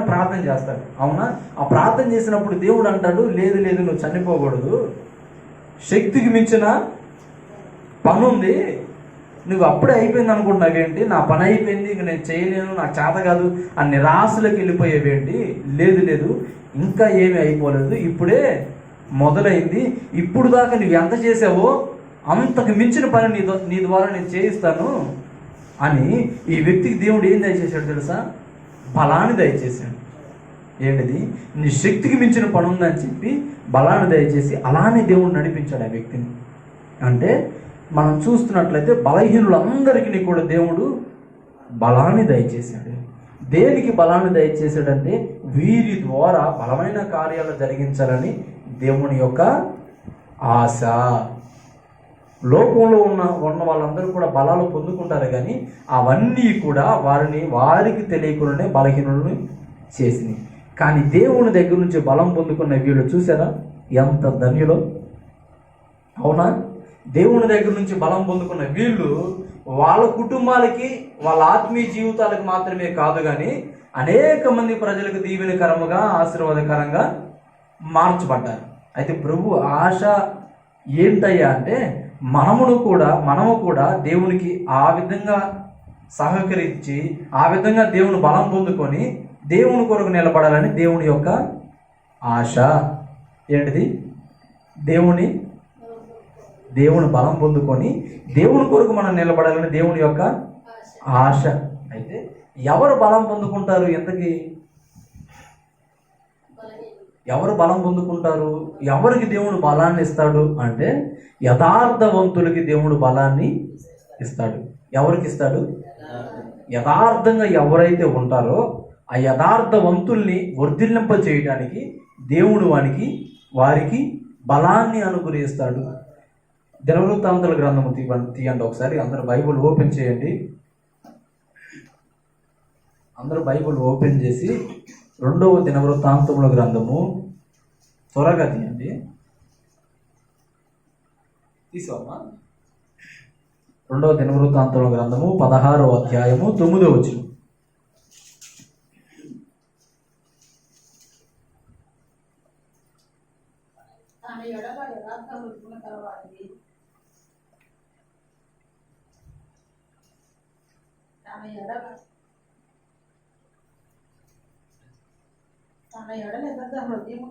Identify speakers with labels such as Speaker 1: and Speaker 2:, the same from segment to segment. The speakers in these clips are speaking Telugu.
Speaker 1: ప్రార్థన చేస్తాడు. అవునా? ఆ ప్రార్థన చేసినప్పుడు దేవుడు అంటాడు లేదు లేదు నువ్వు చనిపోకూడదు. శక్తికి మించిన పని ఉంది. నువ్వు అప్పుడే అయిపోయింది అనుకుంటున్నావేంటి నా పని అయిపోయింది ఇంక నేను చేయలేను నాకు చేత కాదు ఆ నిరాశలకు వెళ్ళిపోయేవేంటి లేదు లేదు ఇంకా ఏమీ అయిపోలేదు. ఇప్పుడే మొదలైంది. ఇప్పుడు దాకా నువ్వు ఎంత చేసావో అంతకు మించిన పని నీ నీ ద్వారా నేను చేయిస్తాను అని ఈ వ్యక్తికి దేవుడు ఏం దయచేశాడు తెలుసా? బలాన్ని దయచేశాడు. ఏంటిది నీ శక్తికి మించిన పని ఉందని చెప్పి బలాన్ని దయచేసి అలానే దేవుడు నడిపించాడు ఆ వ్యక్తిని. అంటే మనం చూస్తున్నట్లయితే బలహీనులందరికీ కూడా దేవుడు బలాన్ని దయచేశాడు. దేనికి బలాన్ని దయచేశాడంటే వీరి ద్వారా బలమైన కార్యాలు జరిగించాలని దేవుని యొక్క ఆశ. లోకంలో ఉన్న ఉన్న వాళ్ళందరూ కూడా బలాలు పొందుకుంటారు కానీ అవన్నీ కూడా వారిని వారికి తెలియకుండానే బలహీనులను చేసినాయి కానీ దేవుని దగ్గర నుంచి బలం పొందుకున్న వీళ్ళు చూసారా ఎంత ధన్యులో. అవునా? దేవుని దగ్గర నుంచి బలం పొందుకున్న వీళ్ళు వాళ్ళ కుటుంబాలకి వాళ్ళ ఆత్మీయ జీవితాలకు మాత్రమే కాదు కానీ అనేక మంది ప్రజలకు దీవెనకరముగా ఆశీర్వాదకరంగా మార్చబడ్డారు. అయితే ప్రభు ఆశ ఏంటయ్యా అంటే మనమును కూడా మనము కూడా దేవునికి ఆ విధంగా సహకరించి ఆ విధంగా దేవుని బలం పొందుకొని దేవుని కొరకు నిలబడాలని దేవుని యొక్క ఆశ. ఏంటిది? దేవుని దేవుని బలం పొందుకొని దేవుని కొరకు మనం నిలబడాలని దేవుని యొక్క ఆశ. అయితే ఎవరు బలం పొందుకుంటారు ఎంతకి ఎవరు బలం పొందుకుంటారు? ఎవరికి దేవుడు బలాన్ని ఇస్తాడు అంటే యథార్థవంతులకి దేవుడు బలాన్ని ఇస్తాడు. ఎవరికి ఇస్తాడు? యథార్థంగా ఎవరైతే ఉంటారో ఆ యథార్థవంతుల్ని వర్ధిల్లింప చేయడానికి దేవుడు వానికి వారికి బలాన్ని అనుగ్రహిస్తాడు. దినవృత్తాంతుల గ్రంథము తీయండి తీయండి ఒకసారి. అందరూ బైబుల్ ఓపెన్ చేయండి. అందరూ బైబుల్ ఓపెన్ చేసి రెండవ దినవృత్తాంతముల గ్రంథము త్వరగా తీయండి తీసుకోమ్మా. రెండవ దినవృత్తాంతముల గ్రంథము పదహారవ అధ్యాయము తొమ్మిదవ వచ్చిన
Speaker 2: తన ఎడల యథార్థ హృదయము కలవాడిది తన ఎడల హృదయం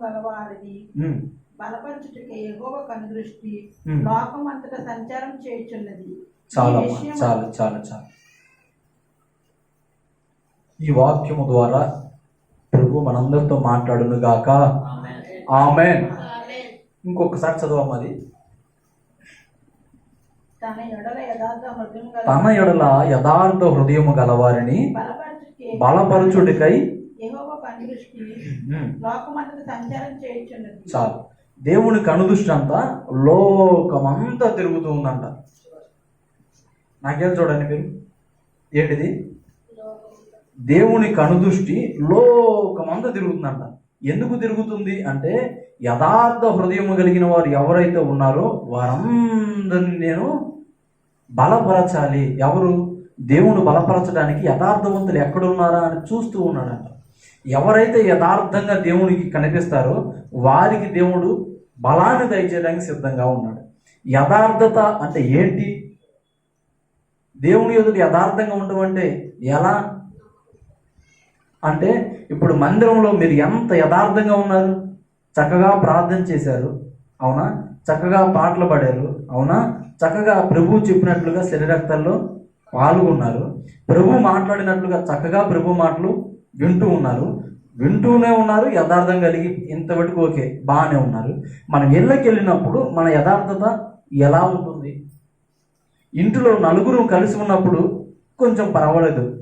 Speaker 2: బలపరచుటకే ఎగోవ కనుదృష్టి. లోకమంతట సంచారం చేయుచున్నది.
Speaker 1: చాలా చాలా చాలా చాలా ఈ వాక్యము ద్వారా ప్రభు మనందరితో మాట్లాడును గాక. ఆమెన్. ఇంకొకసారి
Speaker 2: యథార్థ హృదయం
Speaker 1: తన ఎడల యథార్థ హృదయము గలవారిని బలపరచుడికై
Speaker 2: కనుదృష్టి
Speaker 1: ఉమ్,
Speaker 2: లోకమంతట సంచారం చేయుచున్నది.
Speaker 1: చాలు. దేవుని కనుదృష్టి అంతా లోకమంతా తిరుగుతూ ఉందంట నాకేం చూడండి మీరు? ఏంటిది? దేవుని కనుదృష్టి లోకమంతా తిరుగుతుందంట. ఎందుకు తిరుగుతుంది అంటే యథార్థ హృదయము కలిగిన వారు ఎవరైతే ఉన్నారో వారందరిని నేను బలపరచాలి. ఎవరు? దేవుని బలపరచడానికి యథార్థవంతులు ఎక్కడున్నారా అని చూస్తూ ఉన్నాడంట. ఎవరైతే యథార్థంగా దేవునికి కనిపిస్తారో వారికి దేవుడు బలాన్ని దయచేయడానికి సిద్ధంగా ఉన్నాడు. యథార్థత అంటే ఏంటి? దేవుని ఎదుటి యథార్థంగా ఉండడం అంటే ఎలా? అంటే ఇప్పుడు మందిరంలో మీరు ఎంత యథార్థంగా ఉన్నారు? చక్కగా ప్రార్థన చేశారు. అవునా? చక్కగా పాటలు పాడారు. అవునా? చక్కగా ప్రభు చెప్పినట్లుగా శరీరక్తల్లో పాల్గొన్నారు. ప్రభు మాట్లాడినట్లుగా చక్కగా ప్రభు మాటలు వింటూ ఉన్నారు. వింటూనే ఉన్నారు యథార్థం కలిగి ఇంతవరకు ఓకే బాగానే ఉన్నారు. మనం ఇళ్ళకి వెళ్ళినప్పుడు మన యథార్థత ఎలా ఉంటుంది? ఇంటిలో నలుగురు కలిసి ఉన్నప్పుడు కొంచెం పర్వాలేదు.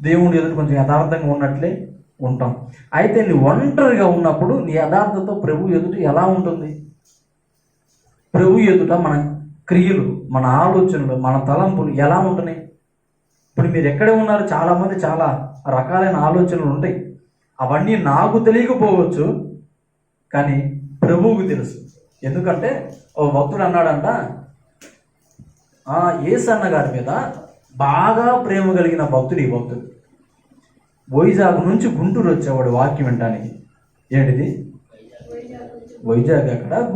Speaker 1: దేవుడు ఎదురు కొంచెం యథార్థంగా ఉన్నట్లే ఉంటాం. అయితే నీ ఒంటరిగా ఉన్నప్పుడు నీ యథార్థత ప్రభు ఎదుట ఎలా ఉంటుంది? ప్రభు ఎదుట మన క్రియలు మన ఆలోచనలు మన తలంపులు ఎలా ఉంటున్నాయి? మరి మీరు ఎక్కడ ఉన్నారు? చాలామంది చాలా రకాలైన ఆలోచనలు ఉంటాయి. అవన్నీ నాకు తెలియకపోవచ్చు కానీ ప్రభువుకు తెలుసు. ఎందుకంటే ఓ భక్తుడు అన్నాడంట ఏసు అన్న గారి మీద బాగా ప్రేమ కలిగిన భక్తుడు ఈ భక్తుడు. వైజాగ్ నుంచి గుంటూరు వచ్చేవాడు వాక్యం వినడానికి ఏంటిది?
Speaker 2: వైజాగ్
Speaker 1: అక్కడ